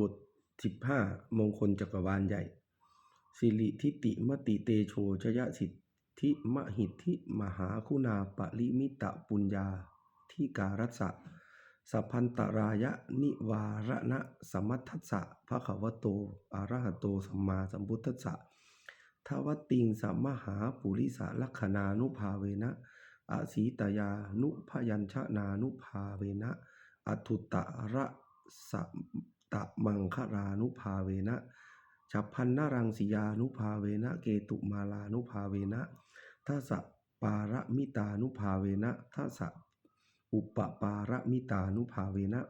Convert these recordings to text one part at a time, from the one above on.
บทสิบห้ามงคลจักรวาลใหญ่ สิริทิติมติเตโชชยสิทธิมหิทธิมหาคุณาปริมิตะปุญญาที่การัสสะสัพพันตรายะนิวารณะสมัทธัสสะภะคะวโตอะระหะโตสัมมาสัมพุทธัสสะทวติงสัมมหาปุริสลักขณานุภาเวนะอาสีตยานุพยัญชนานุภาเวนะอัตุตะระสัม ตะมังครานุภาเวนะฉัพพันนรังสียานุภาเวนะเกตุมาลานุภาเวนะทัสสะปารมิตานุภาเวนะทัสสะอุปปารมิตานุภาเวนะ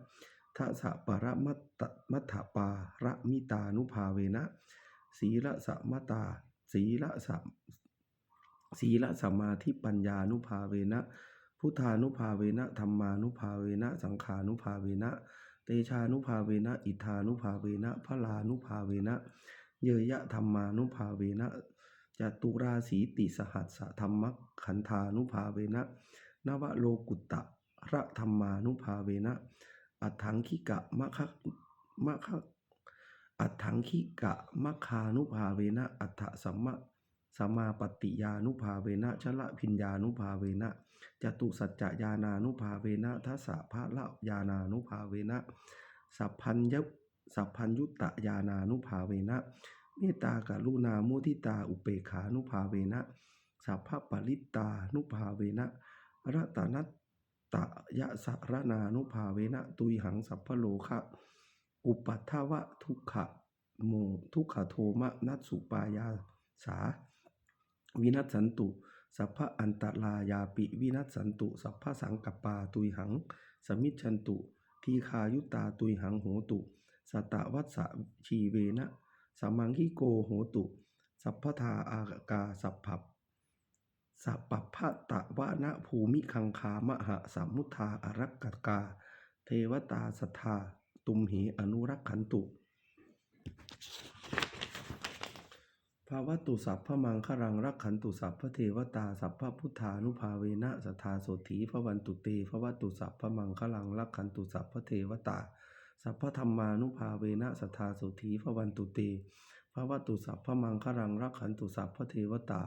ทัสสะปรมัตตมัตถปาระมิตานุภาเวนะสีละสะมตาสีละสะสีละสมาธิปัญญานุภาเวนะพุทธานุภาเวนะธรรมานุภาเวนะสังขานุภาเวนะ เตชานุภาเวนะ อิทานุภาเวนะพลานุภาเวนะ เยยะธรรมานุภาเวนะจตุราสีติสหัสสะธรรมขันธานุภาเวนะนวโลกุตตะระธรรมานุภาเวนะ อัฏฐังคิกะมะคะมะคะอัฏฐังคิกะมะคานุภาเวนะ อัฏฐสัมมะสมาปฏิยานุภาเวนะชละพิญญานุภาเวนะ จตุสัจจญานานุภาเวนะทัสสะภะละญานานุภาเวนะสัพพัญญสัพพัญยุตตญานานุภาเวนะเมตตากรุณามุทิตาอุเปขานุภาเวนะสัพพปริตตานุภาเวนะรัตนัตตะยะสารนานุภาเวนะตุยหังสัพพโลคะอุปัฏฐวะทุกขะโมทุกขโทมะนัสสุปายาสาวินัสสันตุ สัพพะอันตรายาปิวินัสสันตุ สัพพะสังกัปปาตุยหัง สมิจฉันตุ ทีคายุตาตุยหังโหตุสตะวัสสะชีเวนะสมังคิโกโหตุ สัพพทาอากาสัพพับสัพพะตะวะนะภูมิคังคามหะสัมมุทาอารักกกา เทวตาสัทธาตุมเหอนุรักขันตุ ภาวตุสัพพมังครังรักขันตุสัพพเทวตาสัพพพุทธานุภาเวนะสัทธาโสถีพระวันตุเตภวตุสัพพมังคลังรักขันตุสัพพเทวตา สัพพธรรมานุภาเวนะสัทธาโสถีพระวันตุเตภวตุสัพพมังครังรักขันตุสัพพเทวตา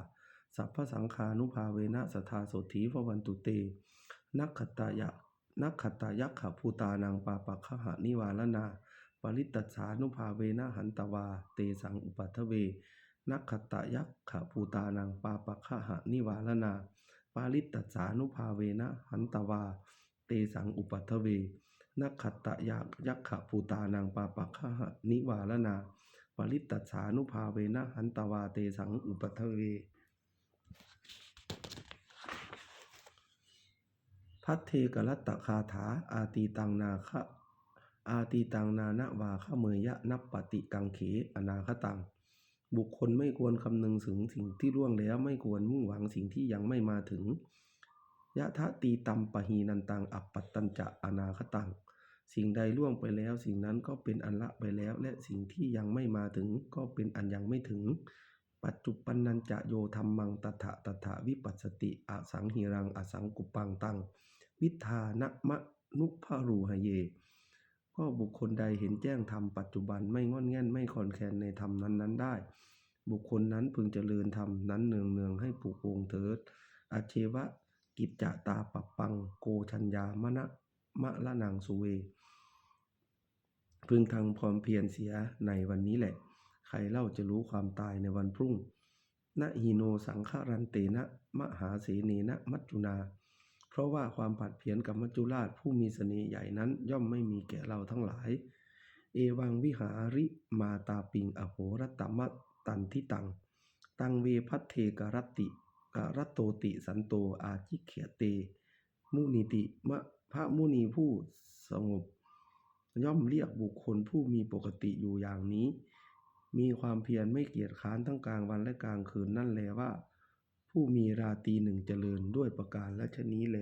สัพพสังฆานุภาเวนะสัทธาโสถีพระวันตุเต นักขตายะนักขตายักขภูตานังปาปัคขหานิวาลนา ปริตตสสานุภาเวนะหันตวา เตสังอุปัทเว นักขตยักขภูตานังปาปัคขหานิวาลนาปาริตตสานุภาเวนะหันตวา เตสังอุปัทเว นักขตยักยักขภูตานังปาปัคขหานิวาลนาปริตตสสานุภาเวนะหันตวา เตสังอุปัทเวพัทเทกรัตตคาถาอาตีตังนาคะอาตีตังนานะวาขเมยะนับปฏิกังเขอนาคตัง บุคคลไม่ควรคำนึงถึงสิ่งที่ล่วงแล้วไม่ควรมุ่งหวังสิ่งที่ยังไม่มาถึงยะทะตีตัมปหีนันตัง อัปปัตตัญจะอนาคตัง สิ่งใดล่วงไปแล้ว สิ่งนั้นก็เป็นอันละไปแล้ว และสิ่งที่ยังไม่มาถึงก็เป็นอันยังไม่ถึง ปัจจุปันนันจะโยธรรมังตถะตถะวิปัสสติอสังหิรังอสังกุปังตัง วิธานะมะนุภารูหเย ก็บุคคลใดเห็นแจ้งธรรมปัจจุบันไม่งอนแง่นไม่คอนแคนในธรรมนั้นๆได้ บุคคลนั้นพึงเจริญธรรมนั้นเนืองเนืองให้ปลูกองเถิดอาเชวะ กิจจตาปัปปังโกชัญญามณะมะละนังสุเว พึงทำความเพียรเสียในวันนี้แหละ ใครเล่าจะรู้ความตายในวันพรุ่งนะหิโนสังฆรันเตนะมหาเสเนนะมัจจุนา เพราะว่าความผัดเพี้ยนกับมัจจุราชผู้มีเสน่ห์ใหญ่นั้นย่อมไม่มีแก่เราทั้งหลาย เอวังวิหาริมาตาปิงอโหรตมะตันทิตัง ตังเวพัทเทกรติกรตโตติสันโตอาจิเขยเต มุนิติมะพระมุนีผู้สงบ ย่อมเรียกบุคคลผู้มีปกติอยู่อย่างนี้ มีความเพียรไม่เกียจค้านทั้งกลางวันและกลางคืนนั่นแลว่า ผู้มีราตีหนึ่งเจริญด้วยประการและชนี้แล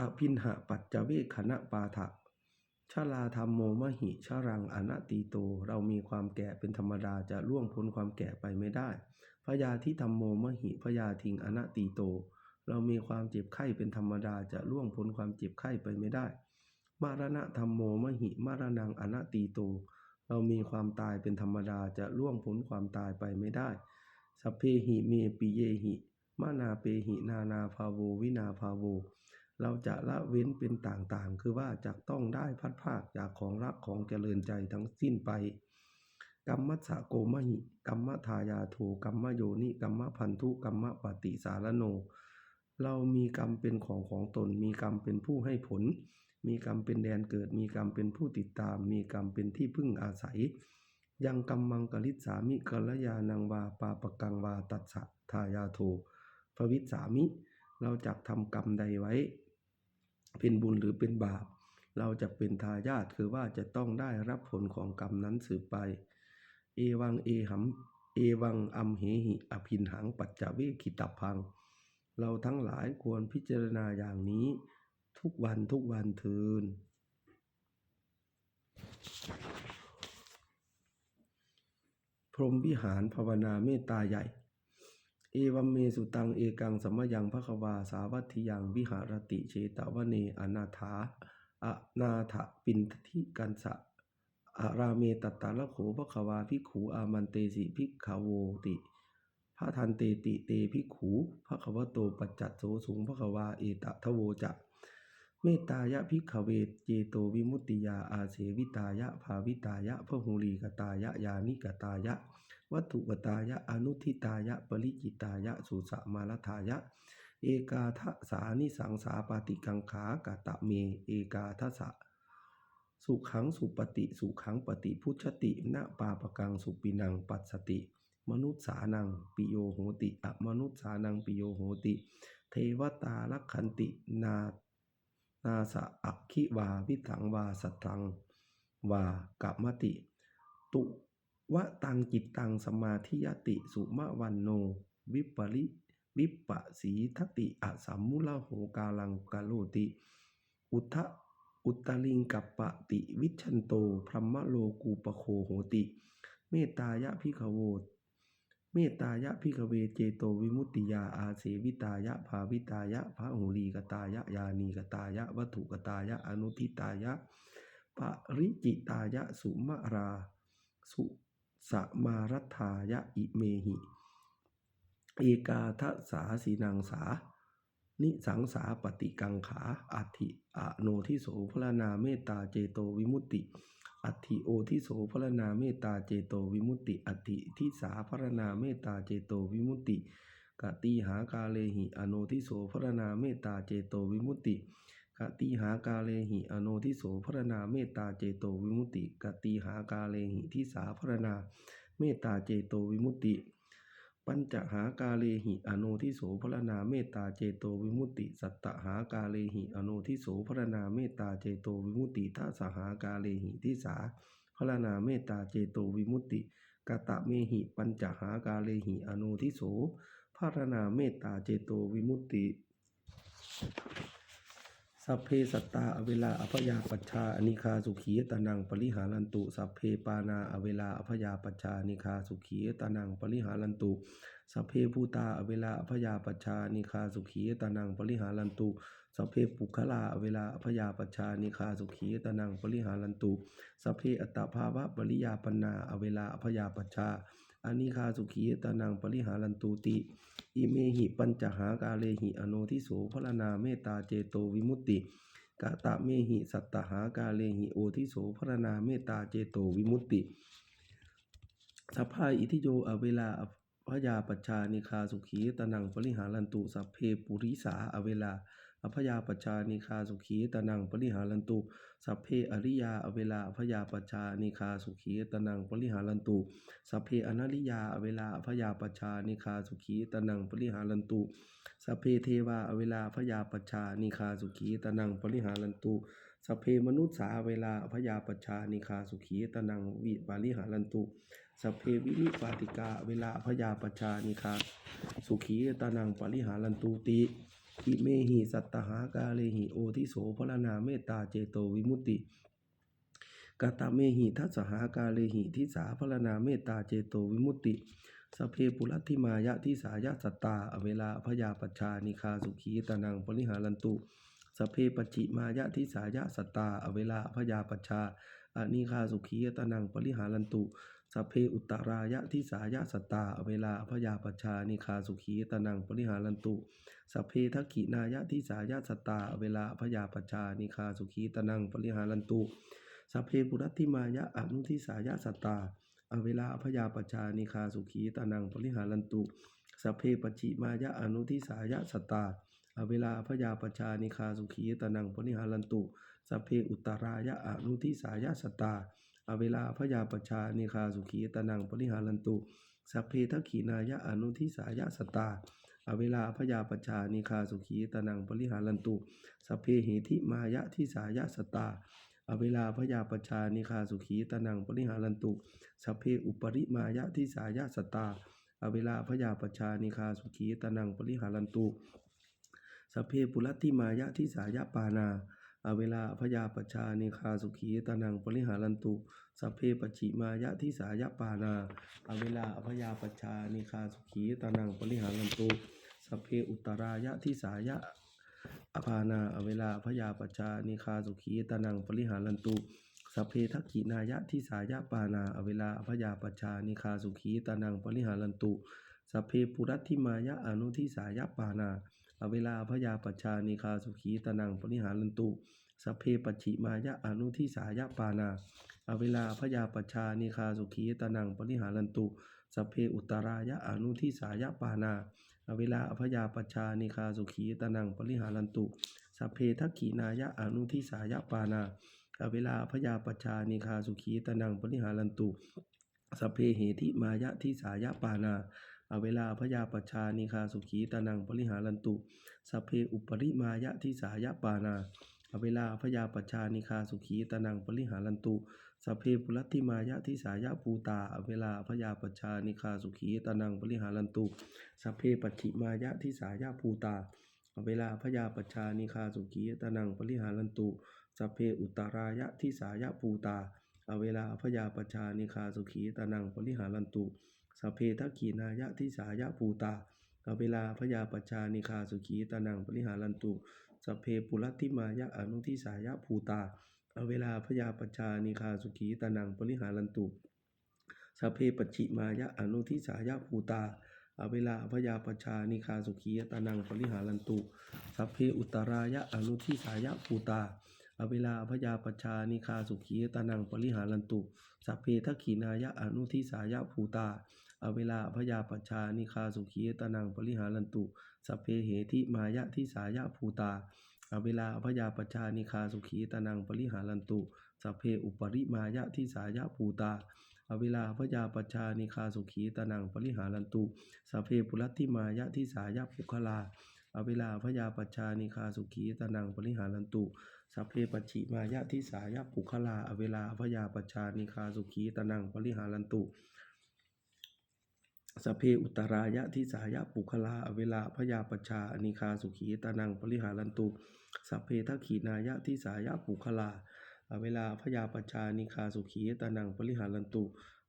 อภินหะปัจจเวคขณะปาทะชาลาธรรมโมมหิชารังอนัตติโต เรามีความแก่เป็นธรรมดาจะล่วงพ้นความแก่ไปไม่ได้ พยาธิธรรมโมมหิพยาทิงอนัตติโต เรามีความเจ็บไข้เป็นธรรมดาจะล่วงพ้นความเจ็บไข้ไปไม่ได้ มารณะธรรมโมมหิมารณังอนัตตีโต เรามีความตายเป็นธรรมดาจะล่วงพ้นความตายไปไม่ได้สัพเพหิเมปิเยหิมานาเปหินานาภาโววินาภาโว เราจะละเว้นเป็นต่างๆ คือว่าจะต้องได้พัดภาคจากของรักของเจริญใจทั้งสิ้นไปกัมมัสสะโกมหิกัมมทายาโทกัมมโยนิกัมมพันธุกัมมปฏิสารโน เรามีกรรมเป็นของของตนมีกรรมเป็นผู้ให้ผล มีกรรมเป็นแดนเกิด มีกรรมเป็นผู้ติดตาม มีกรรมเป็นที่พึ่งอาศัย ยังกัมมังกลิษสามิกัลยานังวาปาปกังวาตัสสะทายาโทภวิสสามิ เราจะทำกรรมใดไว้ เป็นบุญหรือเป็นบาป เราจะเป็นทายาทคือว่าจะต้องได้รับผลของกรรมนั้นสืบไป เอวังเอหัมเอวังอัมเหหิอภินหังปัจจเวคิตับพัง เราทั้งหลายควรพิจารณาอย่างนี้ ทุกวันทุกวันทินพรหมวิหารภาวนาเมตตาใหญ่ เอวัมเมสุตังเอกังสัมมยังภควาสาวัตถิยังวิหารติเชตวเนอนาถาอนาถปินทิกันสะอาราเมตตาละโขภควาภิขูอามันเตสิภิกขโวติพระทันเตติเตภิขูภควโตปัจจัตโสสุงภควาเอตทโวจะ เมตตายะพิกขเวเจโตวิมุตติยาอาเสวิตายะภาวิตายะพหูลีกตายะยานิกตายะ วัตถุกตายะอนุทิตายะปริจิตายะสุสมาลทายะ เอกาทะสานิสังสาปาติกังขากตะเม เอกาทะสะสุขังสุปฏิสุขังปฏิพุชตินะปาปกังสุปินังปัสสติ มนุษสานังปิโยโหติอมนุษสานังปิโยโหติ เทวตาลักขันตินา นาสะอักขิวาวิถังวาสัตตังวากะมติ ตุวะตังจิตตังสมาธิยติสุมะวันโน วิปริวิปปะสีทติอะสัมมุลโหกาลังกาโลติ อุทะอุตตลิงกัปปะติวิชันโตพรหมโลกูปโคโหติ เมตตายะพิขโว เมตตายะพิกเวเจโตวิมุตติยาอาเสวิตายะภาวิตายะพระหูลีกตายะยานีกตายะ วัตถุกตายะ อนุทิตายะปริจิตายะสุมารา สุสมารัฐายะอิเมหิ เอกาทสาสีนังสา นิสังสาปฏิกังขาอัติอโนทิโสพลนาเมตตาเจโตวิมุตติ อัติโอทิโสพรณาเมตตาเจโตวิมุตติ อัติทิสาพรณาเมตตาเจโตวิมุตติกติหากาเลหิอโนทิโสพรณาเมตตาเจโตวิมุตติกติหากาเลหิอโนทิโสพรณาเมตตาเจโตวิมุตติกติหากาเลหิทิสาพรณาเมตตาเจโตวิมุตติ ปัญจหากาเลหิอโนทิโสพรณาเมตตาเจโตวิมุตติสัตตหากาเลหิอโนทิโสพรณาเมตตาเจโตวิมุตติทัสหากาเลหิทิสาพรณาเมตตาเจโตวิมุตติกตะเมหิปัญจหากาเลหิอโนทิโสพรณาเมตตาเจโตวิมุตติ สัพเพสัตตาอเวลาอภยาปัชชาอนิคาสุขีตานังปริหารันตุ สัพเพปานาอเวลาอภยาปัชชาอนิคาสุขีตานังปริหารันตุ สัพเพภูตาอเวลาอภยาปัชชานิคาสุขีตานังปริหารันตุสัพเพปุคลาเวลาอภยาปัชชานิคาสุขีตานังปริหารันตุ สัพเพอัตตภาวะปริยาปนาเวลาอภยาปัชชา อานิคาสุขีตานังปริหารันตุติ อิเมหิปัญจหากาเลหิอโนทิโสพรณาเมตตาเจโตวิมุตติกะตะเมหิสัตตหากาเลหิโอทิโสพรณาเมตตาเจโตวิมุตติสัพพายอิทิโยอเวลาพยาปัชชานิคาสุขีตนังปริหารันตุสัพเพปุริสาอเวลา อภยาปัชานิคาสุขีตนังปริหารันตุสัพเพอริยาอเวลาอภยาปัชานิคาสุขีตนังปริหารันตุสัพเพอนาริยาอเวลาอภยาปัชานิคาสุขีตนังปริหารันตุสัพเพเทวาอเวลาพยาปัชานิคาสุขีตนังปริหารันตุสัพเพมนุษสาเวลาพยาปัชานิคาสุขีตนังวิปาริหารันตุสัพเพวินิปาติกาเวลาพยาปัชชานิคาสุขีตนังปริหารันตุติ อิเมหิสัตตหากาเลหิโอทิโสพรณาเมตตาเจโตวิมุตติกตะเมหิทัสหากาเลหิทิสาพรณาเมตตาเจโตวิมุตติสเพปุรัติมายะทิสายะสตตาอเวลาพยาปัชชานิคาสุขีตนังปริหารันตุสเพปจิมายะทิสายะสตตาอเวลาพยาปัชชาอานิคาสุขีตนังปริหารันตุ สพเพอุตตรายะทิสายะสตา เวลาพยาปัชชานิคาสุขีตนังปริหารันตุสพเพทักขินายะทิสายะสตา เวลาพยาปัชชานิคาสุขีตนังปริหารันตุสพเพปุรัติมายะอนุทิสายะสตา เวลาพยาปชานิคาสุขีตนังปริหารันตุสพเพปจิมายะอนุทิสายะสตา เวลาพยาปชานิคาสุขีตนังปริหารันตุสพเพอุตตรายะอนุทิสายะสตตา อเวลาพยาปชานิคาสุขีตนังปริหารันตุสพเพทักขินายะอนุทิสายะสตาอเวลาพยาปชานิคาสุขีตนังปริหารันตุสพเพเหติมายะทิสายะสตาอเวลาพยาปชานิคาสุขีตนังปริหารันตุสัพเพอุปริมายะทิสายะสตาอเวลาพยาปชานิคาสุขีตนังปริหารันตุสัพเพปุรัตติมายะทิสายะปานา อเวลาพยาปชาเนคาสุขีตนังปริหารันตุสัพเพปจิมายะทิสายะปานาอเวลาพยาปชาเนคาสุขีตนังปริหารันตุสัพเพอุตตรายะทิสายะอภานาอเวลาพยาปชาเนคาสุขีตนังปริหารันตุสัพเพทักขินายะทิสายะปานาอเวลาพยาปชาเนคาสุขีตานังปริหารันตุสัพเพปุรัตถิมายะอนุทิสายะปานา อเวลาพยาปชานิคาสุขีตนังปริหารันตุสเพปจิมายะอนุทิสายะปานาอเวลาพยาปชานิคาสุขีตนังปริหารันตุสเพอุตรายะอนุทิสายะปานาอเวลาพยาปชานิคาสุขีตนังปริหารันตุสเพทักขินายะอนุทิสายะปานาอเวลาพยาปชานิคาสุขีตนังปริหารันตุสเพเหติมายะทิสายะปานา อเวลาพยาปชานิคาสุขีตนังปริหารันตุสเพอุปริมายะทิสายะปานาอเวลาพยาปชานิคาสุขีตนังปริหารันตุสัพเพปุรัติมายะทิสายะภูตาอเวลาพยาปชานิคาสุขีตนังปริหารันตุสเพปัจฉิมายะทิสายะภูตาอเวลาพยาปชานิคาสุขีตนังปริหารันตุสเพอุตรายะทิสายะภูตาอเวลาพยาปชานิคาสุขีตานังปริหารันตุ สเพทักขีนายะทิสายะภูตาอเวลาพยาปชานิคาสุขีตานังปริหารันตุสเพปุรัติมายะอนุทิสายะภูตาอเวลาพยาปชานิคาสุขีตานังปริหารันตุสเพปจิมายะอนุทิสายะภูตาอเวลาพยาปชานิคาสุขีตานังปริหารันตุสเพอุตตรายะอนุทิสายะภูตา อเวลาพยาปชานิคาสุขีตานังปริหารันตุ สัพเพทักขินายะอนุทิสายะภูตาอเวลาพยาปชานิคาสุขีตานังปริหารันตุ สัพเพเหติมายะทิสายะภูตาอเวลาพยาปชานิคาสุขีตานังปริหารันตุ สัพเพอุปริมายะทิสายะภูตาอเวลาพยาปชานิคาสุขีตานังปริหารันตุ สัพเพปุรัตติมายะทิสายะภุคลาอเวลาพยาปชานิคาสุขีตานังปริหารันตุ สัพเพปจิมายะทิสายะปุคลา อเวลาพยาปชานิคาสุขีตนังปริหารันตุสัพเพอุตรายะทิสายะปุคลา อเวลาพยาปชานิคาสุขีตานังปริหารันตุสัพเพทักขีนายะทิสายะปุคลา อเวลาพยาปชานิคาสุขีตานังปริหารันตุ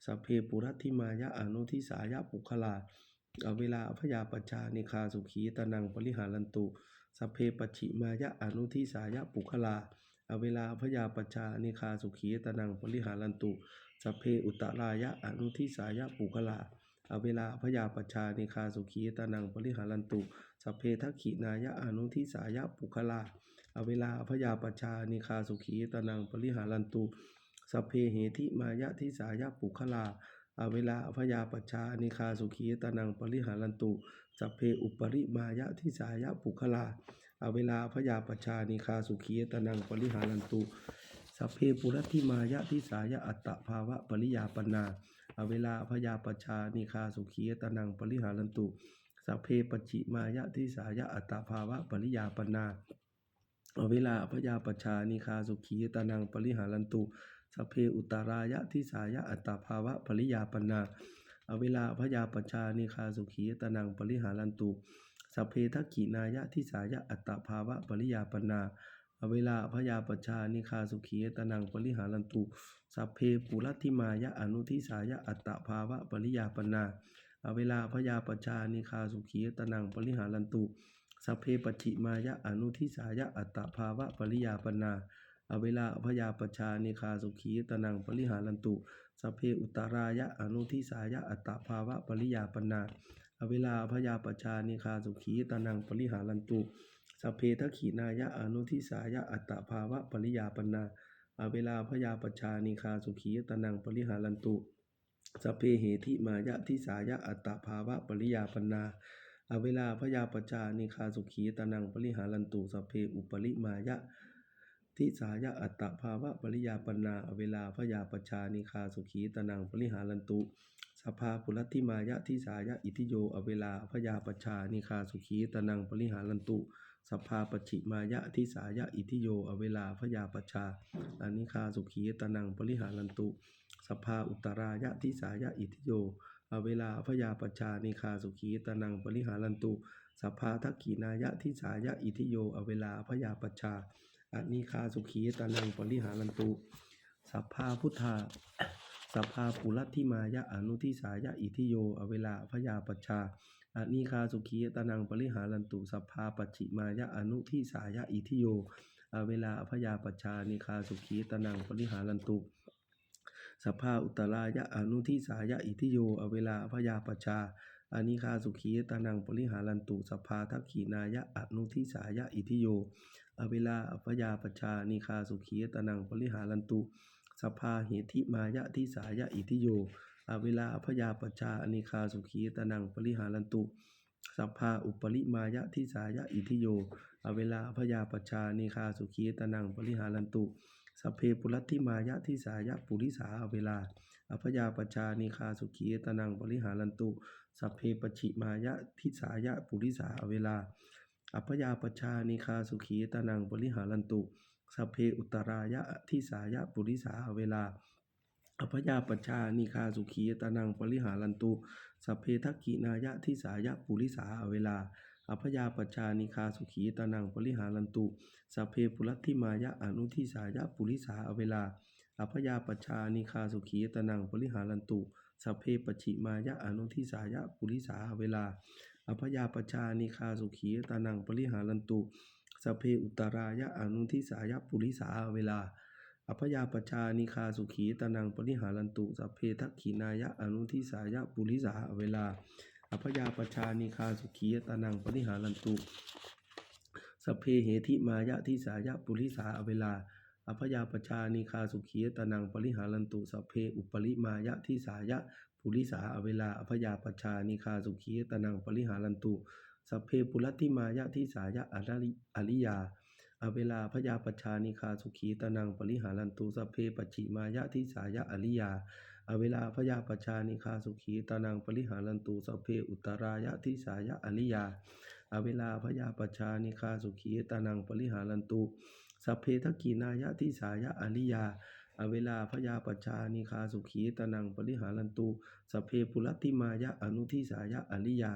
สัพเพปุรัติมายะอนุทิสายะปุคลา อเวลาพยาปชานิคาสุขีตานังปริหารันตุ สัพเพปจิมายะอนุทิสายะปุคลา อเวลาพยาปชานิคาสุขีตนังปริหารันตุ สัพเพอุตตรายะอนุทิสายะปุคลา อเวลาพยาปชานิคาสุขีตนังปริหารันตุ สัพเพทักขินายะอนุทิสายะปุคลา อเวลาพยาปชานิคาสุขีตนังปริหารันตุ สัพเพเหติมายะทิสายะปุคลาอเวลาพยาปชานิคาสุขีตนังปริหารันตุ สัพเพอุปริมายะทิสายะปุคลาอเวลาพยาปชานิคาสุขีตนังปริหารันตุสัพเพปุรัติมายะทิสายะอัตตภาวะปริยาปนาอเวลาพยาปชานิคาสุขีตนังปริหารันตุสัพเพปจิมายะทิสายะอัตตภาวะปริยาปนาอเวลาพยาปชานิคาสุขีตนังปริหารันตุสัพเพอุตตรายะทิสายะอัตตภาวะปริยาปนา อเวลาพยาปชานิคาสุขีตนังปริหารันตุสเพทักขินายะทิสายะอัตตภาวะปริยาปนาอเวลาพยาปชานิคาสุขีตนังปริหารันตุสัพเพปุรัติมายะอนุทิสายะอัตตภาวะปริยาปนาอเวลาพยาปชานิคาสุขีตนังปริหารันตุสัพเพปจิมายะอนุทิสายะอัตตภาวะปริยาปนาอเวลาพยาปชานิคาสุขีตนังปริหารันตุ สเพอุตรายะอนุทิสายะอัตตภาวะปริยาปนาอเวลาพยาปชานิคาสุขีตนังปริหารันตุสเพทขีนายะอนุทิสายะอัตตภาวะปริยาปนาอเวลาพยาปชานิคาสุขีตนังปริหารันตุสเพเหทิมายะทิสายะอัตตภาวะปริยาปนาอเวลาพยาปจานิคาสุขีตนังปริหารันตุสเพอุปริมายะ ทิสายะอัตตภาวะปริยาปนาเวลาพยาปชานิคาสุขีตนังปริหารันตุ สภาปุรัตติมายะทิสายะอิทิโยอเวลาพยาปชานิคาสุขีตนังปริหารันตุ สภาปชิมายะทิสายะอิทิโยอเวลาพยาปชาอานิคาสุขีตนังปริหารันตุ สภาอุตรายะทิสายะอิทิโยอเวลาพยาปชานิคาสุขีตนังปริหารันตุ สภาทักขีนายะทิสายะอิทิโยอเวลาพยาปชา อนิคาสุขีตนังปริหารันตุสัพพาพุทธาสัพพาปุรัตทิมายะอนุทิสายะอิทิโย อเวลาพยาปชาอนิคาสุขีตนังปริหารันตุสัพพาปัจฉิมายะอนุทิสายะอิทิโย อเวลาพยาปชานิคาสุขีตนังปริหารันตุสภาอุตรายะอนุทิสายะอิทิโย อเวลาพยาปชาอานิคาสุขีตานังปริหารันตุสภาทักขีนายะอนุทิสายะอิทิโย อเวลาพยาปชานิคาสุขีตนังปริหารันตุสภาเหติมายะทิสายะอิทิโยอเวลาพยาปชานิคาสุขีตนังปริหารันตุสัพพาอุปริมายะทิสายะอิทิโยอเวลาอพยาปชานิคาสุขีตนังปริหารันตุสเพปุรัติมายะทิสายะปุริสาอเวลาอพยาปชานิคาสุขีตนังปริหารันตุสเพปชิมายะทิสายะปุริสาอเวลา อพยาปชานิคาสุขีตนังปริหารันตุสเพอุตรายะทิสายะปุริสาเวลาอพยาปชานิคาสุขีตนังปริหารันตุสเพทักขีนายะทิสายะปุริสาเวลาอพยาปชานิคาสุขีตนังปริหารันตุสเพปุรัติมายะอนุทิสายะปุริสาเวลาอพยาปชานิคาสุขีตนังปริหารันตุสเพปชิมายะอนุทิสายะปุริสาเวลา อพยาปชานิคาสุขีตานังปริหารันตุสเพอุตรายะอนุทิสายะปุริสาเวลาอพยาปชานิคาสุขีตานังปริหารันตุสเพทักขีนายะอนุทิสายะปุริสาเวลาอพยาปชานิคาสุขีตานังปริหารันตุสเพเหทิมายะทิสายะปุริสาเวลาอพยาปชานิคาสุขีตานังปริหารันตุสเพอุปริมายะทิสายะ ปุริสาอเวลาอพยาปชานิคาสุขีตนังปริหารันตุสพเพปุรัติมายะทิสายะอริอริยาอเวลาพยาปชานิคาสุขีตนังปริหารันตุสพเพปจิมายะทิสายะอริยาอเวลาพยาปชานิคาสุขีตนังปริหารันตุสพเพอุตรายะทิสายะอริยาอเวลาพยาปชานิคาสุขีตนังปริหารันตุสัพเพทกีนายะทิสายะอริยา อเวลาพยาปชานิคาสุขีตนังปริหารันตุสเพปุรัติมายะอนุทิสายะอริยา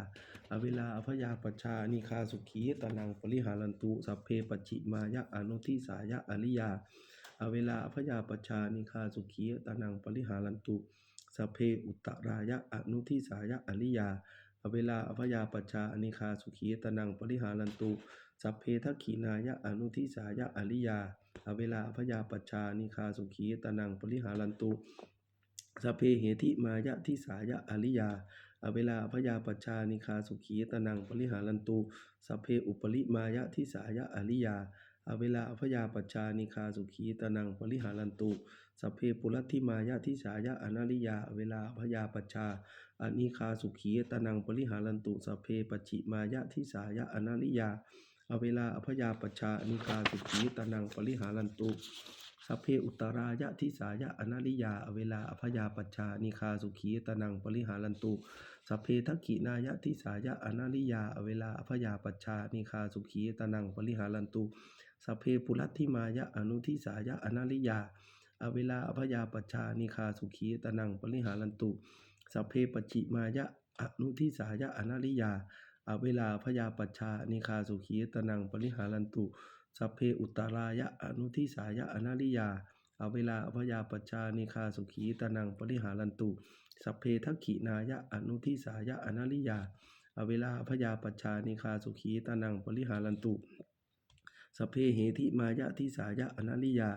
อเวลาพยาปชานิคาสุขีตนังปริหารันตุสเพปจิมายะอนุทิสายะอริยา อเวลาพยาปชานิคาสุขีตนังปริหารันตุสเพอุตรายะอนุทิสายะอริยาอเวลาพยาปชานิคาสุขีตนังปริหารันตุสัพเพทักขีนายะอนุทิสายะอริยา เวลาพยาปัชานิคาสุขีตนังปริหารันตุสเพเหติมายะทิสายะอริยาอเวลาพยาปัชานิคาสุขีตนังปริหารันตุสเพอุปริมายะทิสายะอริยาอเวลาพยาปัชานิคาสุขีตนังปริหารันตุสเพปุรัติมายะทิสายะอนาริยาเวลาพยาปัชาอานิคาสุขีตนังปริหารันตุสเพปจิมายะทิสายะอนาริยา อเวลาอพยาปชาอานิคาสุขีตานังปริหารันตุสัพเพอุตรายะทิสายะอนาริยาอเวลาอพยาปชานิคาสุขีตานังปริหารันตุสัพเพทักขินายะทิสายะอนาริยาอเวลาอพยาปชานิคาสุขีตานังปริหารันตุสัพเพปุรัตทิมายะอนุทิสายะอนาริยาอเวลาอพยาปชานิคาสุขีตานังปริหารันตุสัพเพปจิมายะอนุทิสายะอนาริยา อเวลาพยาปัชานิคาสุขีตนังปริหารันตุสัพเพอุตรายะอนุทิสายะอนาริยาอเวลาอภยาปัชชานิคาสุขีตนังปริหารันตุสัพเพทักขินายะอนุทิสายะอนาลิยาอเวลาอภยาปัชชานิคาสุขีตนังปริหารันตุสพเพเหติมายะทิสายะอนาลิยา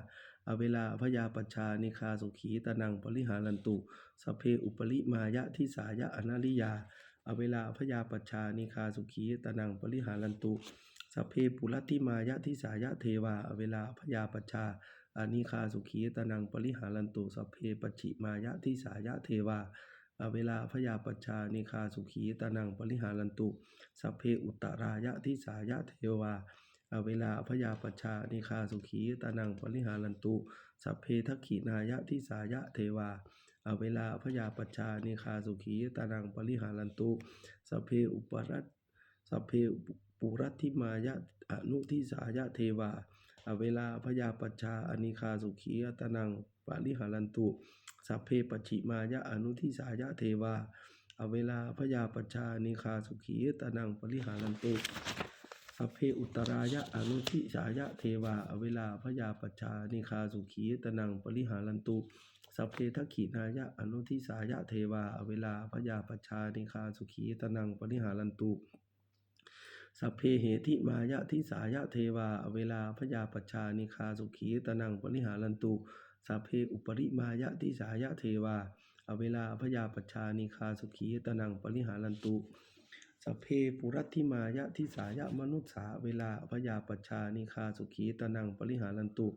อเวลาพยาปัชชานิคาสุขีตนังปริหารันตุสพเพอุปริมายะทิสายะอนาลิยา อเวลาพยาปัชชานิคาสุขีตนังปริหารันตุสเพปุรัติมายะทิสายะเทวา อเวลาพยาปัชชาอานิคาสุขีตนังปริหารันตุสเพปจฉิมายะทิสายะเทวาอเวลาพยาปัชชานิคาสุขีตนังปริหารันตุสเพอุตรายะทิสายะเทวาอเวลาพยาปัชชานิคาสุขีตนังปริหารันตุสเพทักขินายะทิสายะเทวา อเวลาพยาปัชชานิคาสุขีตานังปริหารันตุสเพอุปรัตสเพปุรัติมายะอนุทิสายะเทวาอเวลาพยาปัชชาอนิคาสุขีตานังปริหารันตุสัพเพปจฉิมายะอนุทิสายะเทวาอเวลาพยาปัชชานิคาสุขีตานังปริหารันตุสัพเพอุตรายะอนุทิสายะเทวาอเวลาพยาปัชชานิคาสุขีตนังปริหารันตุ สัพเพทักขินายะอนุทิสายะเทวา เวลาพยาปัชชานิคาสุขีตนังปริหารันตุสัพเพเหติมายะทิสายะเทวา เวลาพยาปัชชานิคาสุขีตนังปริหารันตุสัพเพอุปริมายะทิสายะเทวา เวลาพยาปัชชานิคาสุขีตนังปริหารันตุสัพเพปุรัติมายะทิสายะมนุษสาเวลาพยาปัชชานิคาสุขีตนังปริหารันตุ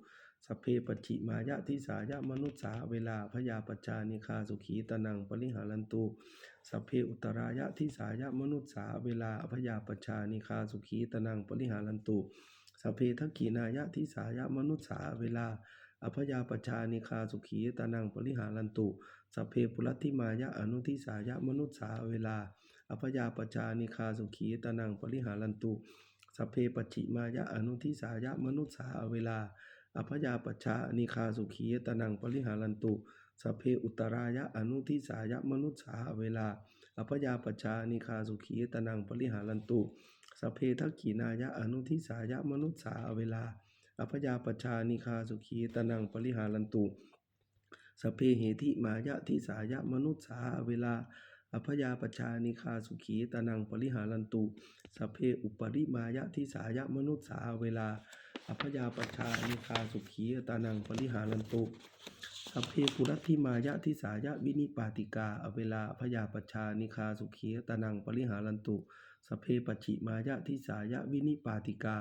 สัพเพปัจฉิมายะทิสายะมนุษสาเวลาพยาปัชชานิคาสุขีตนังปริหารันตุสัพเพอุตรายะทิสายะมนุษสาเวลาพยาปัชชานิคาสุขีตนังปริหารันตุสัพเพทักขินายะทิสายะมนุษสาเวลาอภยาปัชานิคาสุขีตนังปริหารันตุสัพเพปุรัติมายะอนุทิสายะมนุษสาเวลาอภยาปชานิคาสุขีตานังปริหารันตุสัพเพปจฉิมายะอนุทิสายะมนุษสาเวลา อภยาปชานิคาสุขีตนังปริหารันตุสเพอุตรายะอนุทิสายะมนุษสาเวลาอภยาปชานิคาสุขีตนังปริหารันตุสเพทักขินายะอนุทิสายะมนุษสาเวลาอภยาปชานิคาสุขีตนังปริหารันตุสเพเหติมายะทิสายะมนุษสาเวลาอภยาปชานิคาสุขีตนังปริหารันตุสเพอุปริมายะทิสายะมนุษสาเวลา อภยาปชานิคาสุขีตานังปริหารันตุสัพเพปุรัติมายะทิสายะวินิปาติกาอเวลาพยาปชานิคาสุขีตานังปริหารันตุสัพเพปัจฉิมายะทิสายะวินิปาติกา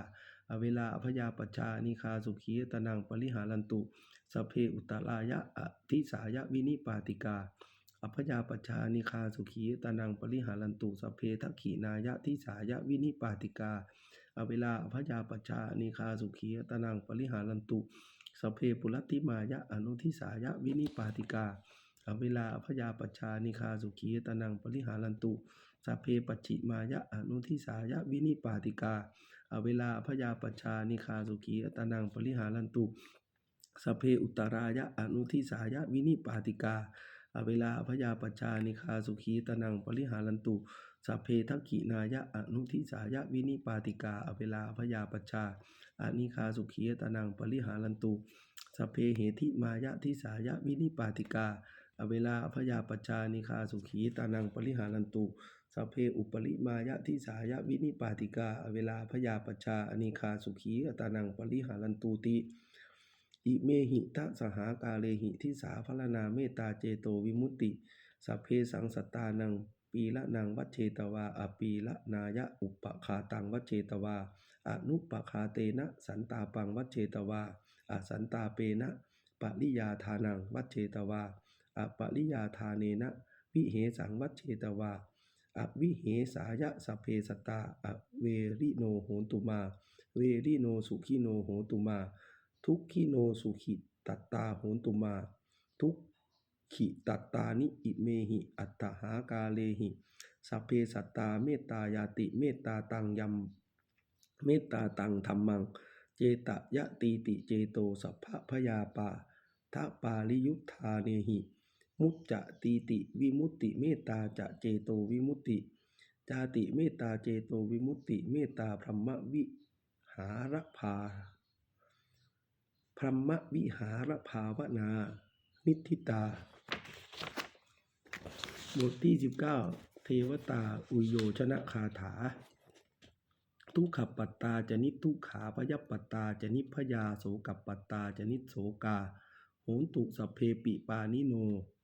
อเวลาพยาปชานิคาสุขีตานังปริหารันตุสัพเพอุตรายะอทิสายะวินิปาติกาอภยาปชานิคาสุขีตานังปริหารันตุสัพเพทักขินายะทิสายะวินิปาติกา อเวลาอภยาปชานิคาสุขีตนังปริหารันตุสเพปุรัติมายะอนุทิสายะวินิปาติกาอเวลาอภยาปชานิคาสุขีตนังปริหารันตุสเพปัจฉิมายะอนุทิสายะวินิปาติกาอเวลาพยาปชานิคาสุขีตนังปริหารันตุสเพอุตรายะอนุทิสายะวินิปาติกาอเวลาพยาปชานิคาสุขีตนังปริหารันตุ สัพเพทักขินายะอนุทิสายะวินิปาติกาอเวลาพยาปชาอานิคาสุขีตนังปริหารันตุสัพเพเหติมายะทิสายะวินิปาติกาอเวลาพยาปชานิคาสุขีตานังปริหารันตุสัพเพอุปริมายะทิสายะวินิปาติกาอเวลาพยาปชาอนิคาสุขีตานังปริหารันตุติอิเมหิทะสหากาเลหิทิสาพลนาเมตตาเจโตวิมุตติสัพเพสังสตานัง ปีละนังวัชเชตวา อปีละนายะอุปคาตังวัชเชตวา อนุปคาเตนะสันตาปังวัชเชตวา อสันตาเปนะปริยาทานังวัชเชตวา อปริยาทาเนนะวิเหสังวัชเชตวา อวิเหสายะสเพสตา อเวริโนโหตุมา เวริโนสุขิโนโหตุมา ทุกขิโนสุขิตตตาโหตุมา ทุก ขิตตานิอิเมหิ อัตถหากาเลหิสัพเพสัตตาเมตตายาติเมตตาตังยัมเมตตาตังธรรมัง เจตยะตีติเจโตสัพพะพยาปาทะปาลิยุทธาเนหิ มุจจะตีติวิมุตติเมตตาจะเจโตวิมุตติ จาติเมตตาเจโตวิมุตติ เมตตาพรหมวิหารพาพรหมวิหารภาวนา นิทิตา บทที่ 19 เทวตาอุโยชนะคาถา ทุกขปัตตาจะนิทุกขาพยปัตตาจะนิพยาโสกับปัตตาจะนิโสกา โหนตุสเพปิปานิโน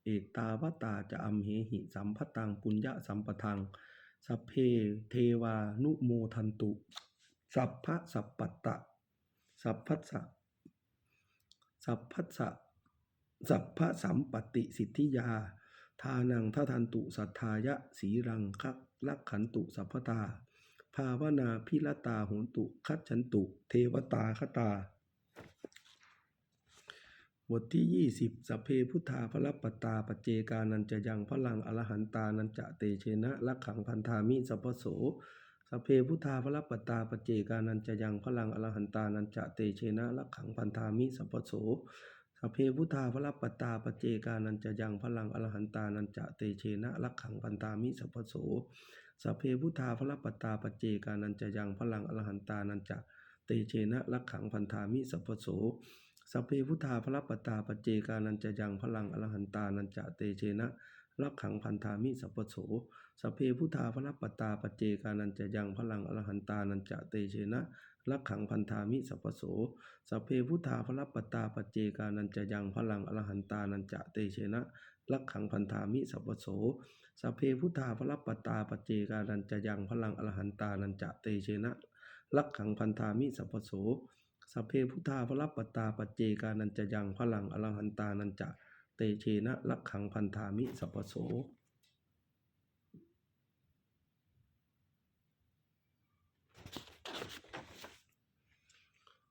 เอกตาวตาจะอัมเหหิสัมพตังปุญญะสัมปทังสเพเทวานุโมทันตุ สัพพะสัพปัตตะ สัพพัสสะสัพพัสสะสัพพะสัมปติสิทธิยา ทานังททันตุสัทธายะสีรังคักลักขันตุสัพพตา ภาวนาพิรตาโหนตุคัจฉันตุ เทวตาคตา บทที่ 20สัพเพพุทธาพระปตาปเจกานันจะยังพลังอรหันตานันจะเตเชนะลักขังพันธามิสัพพโสสัพเพพุทธาพระปตาปเจกานันจะยังพลังอรหันตานันจะเตเชนะลักขังพันธามิสัพพโส สเพพุทธาพระปตตาปเจกานันจะยังพลังอรหันตานันจะเตเชนะลักขังพันธามิสัพโสสเพพุทธาพระปตตาปเจกานันจะยังพลังอรหันตานันจะเตเชนะลักขังพันธามิสัพโสสเพพุทธาพระปตตาปเจกานันจะยังพลังอรหันตานันจะเตเชนะลักขังพันธามิสัพโสสเพพุทธาพระปตตาปเจกานันจะยังพลังอรหันตานันจะเตเชนะ ลักขังพันธามิสัพโสสัพเพพุทธาพระปตาปเจกานันจะยังพลังอรหันตานันจะเตเชนะลักขังพันธามิสัพโสสัพเพพุทธาพระปตาปเจกานันจะยังพลังอรหันตานันจะเตเชนะลักขังพันธามิสัพโสสัพเพพุทธาพระปตาปเจกานันจะยังพลังอรหันตานันจะเตเชนะลักขังพันธามิสัพพโส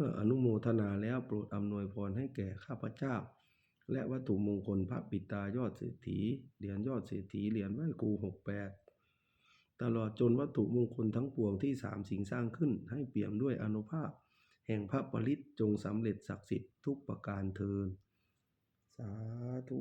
เมื่ออนุโมทนาแล้วโปรดอำนวยพรให้แก่ข้าพเจ้า และวัตถุมงคลพระปิตายอดเศรษฐีเหรียญยอดเศรษฐีเหรียญไหว้ครูหกแปดตลอดจนวัตถุมงคลทั้งปวงที่สามสิ่งสร้างขึ้นให้เปี่ยมด้วยอนุภาพ แห่งพระปริตจงสำเร็จศักดิ์สิทธิ์ทุกประการเทินสาธุ